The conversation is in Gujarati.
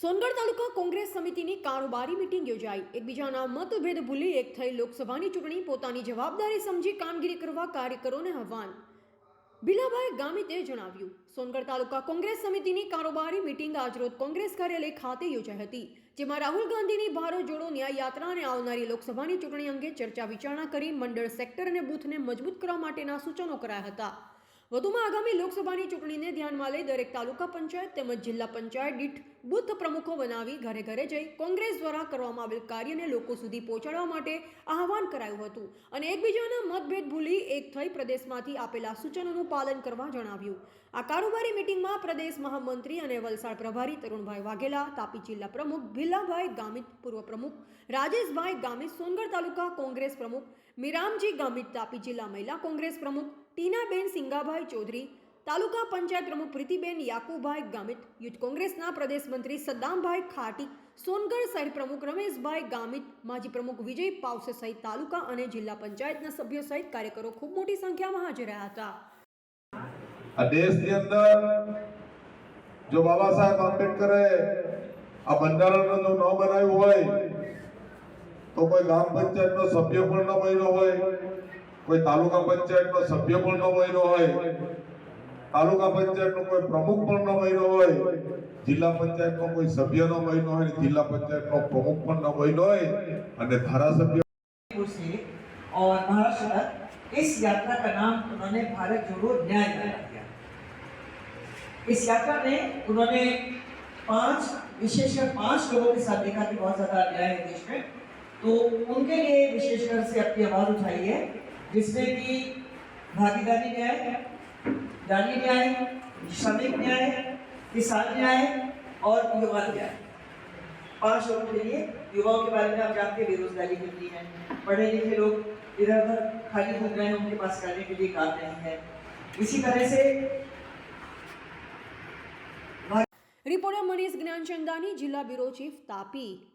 સોનગઢ તાલુકા કોંગ્રેસ સમિતિની કારોબારી મિટિંગ યોજાઈ. એકબીજાના મતભેદ ભૂલી એક થઈ લોકસભાની ચૂંટણી પોતાની જવાબદારી સમજી કામગીરી કરવા કાર્યકરોને આહવાન. બિલાભાઈ ગામિતે જણાવ્યું, સોનગઢ તાલુકા કોંગ્રેસ સમિતિની કારોબારી મિટિંગ આજરોજ કોંગ્રેસ કાર્યાલય ખાતે યોજાઈ હતી, જેમાં રાહુલ ગાંધીની ભારત જોડો ન્યાય યાત્રા અને આવનારી લોકસભાની ચૂંટણી અંગે ચર્ચા વિચારણા કરી મંડળ સેક્ટર અને બૂથને મજબૂત કરવા માટેના સૂચનો કરાયા હતા. વધુમાં આગામી લોકસભાની ચૂંટણીને ધ્યાનમાં લઈ દરેક તાલુકા પંચાયત તેમજ જિલ્લા પંચાયત દીઠ બુથ પ્રમુખો બનાવી ઘરે ઘરે જઈ કોંગ્રેસ દ્વારા કરવામાં આવેલ કાર્યને લોકો સુધી પહોંચાડવા માટે આહવાન કરાયું હતું અને એકબીજાના મતભેદ ભૂલી એક થઈ પ્રદેશમાંથી આપેલા સૂચનોનું પાલન કરવા જણાવ્યું. આ કારોબારી મિટિંગમાં પ્રદેશ મહામંત્રી અને વલસાડ પ્રભારી તરુણભાઈ વાઘેલા, તાપી જિલ્લા પ્રમુખ ભીલાભાઈ ગામિત, પૂર્વ પ્રમુખ રાજેશભાઈ ગામિત, સોનગઢ તાલુકા કોંગ્રેસ પ્રમુખ મીરામજી ગામિત, તાપી જિલ્લા મહિલા કોંગ્રેસ પ્રમુખ ટીનાબેન સિંગાભાઈ ચૌધરી, તાલુકા પંચાયત પ્રમુખ પ્રીતિબેન યાકુભાઈ ગામિત, યુથ કોંગ્રેસના પ્રદેશ મંત્રી સદ્દામભાઈ ખાટી, સોનગઢ શહેર પ્રમુખ રમેશભાઈ ગામિત, માજી પ્રમુખ વિજય પાવસે સહિત તાલુકા અને જિલ્લા પંચાયતના સભ્યો સહિત કાર્યકરો ખૂબ મોટી સંખ્યામાં હાજર રહ્યા હતા. આ દેશની અંદર જો બાબા સાહેબ આંબેડકરે આ બંધારણ ન બનાવ્યું હોય, તો કોઈ ગ્રામ પંચાયતનો સભ્ય પણ ન બન્યો હોય. કોઈ તાલુકા પંચાયતનો સભ્ય પણ ન બન્યો હોય તાલુકા પંચાયતનો કોઈ પ્રમુખ પણ ન બન્યો હોય જિલ્લા પંચાયતનો કોઈ સભ્ય ન બન્યો હોય અને જિલ્લા પંચાયતનો પ્રમુખ પણ ન બન્યો હોય અને ધારાસભ્ય मणिपुर से और महाराष्ट्र तक इस यात्रा का नाम उन्होंने भारत जोड़ो न्याय यात्रा दिया इस यात्रा में उन्होंने पांच विशेषकर पांच लोगों के साथ देखा कि बहुत ज्यादा अन्याय है देश में तो उनके लिए विशेषकर से अपनी आवाज उठाई है जिसमें कि भागीदारी न्याय दानी न्याय श्रमिक न्याय किसान न्याय और युवा न्याय पाँच लोगों के लिए युवाओं के बारे में आप जानते हैं, बेरोजगारी कितनी है पढ़े लिखे लोग इधर उधर खाली घूम रहे हैं, उनके पास करने के लिए काम नहीं है। इसी तरह से रिपोर्टर मनीष ज्ञान चंदानी, जिला ब्यूरो चीफ तापी।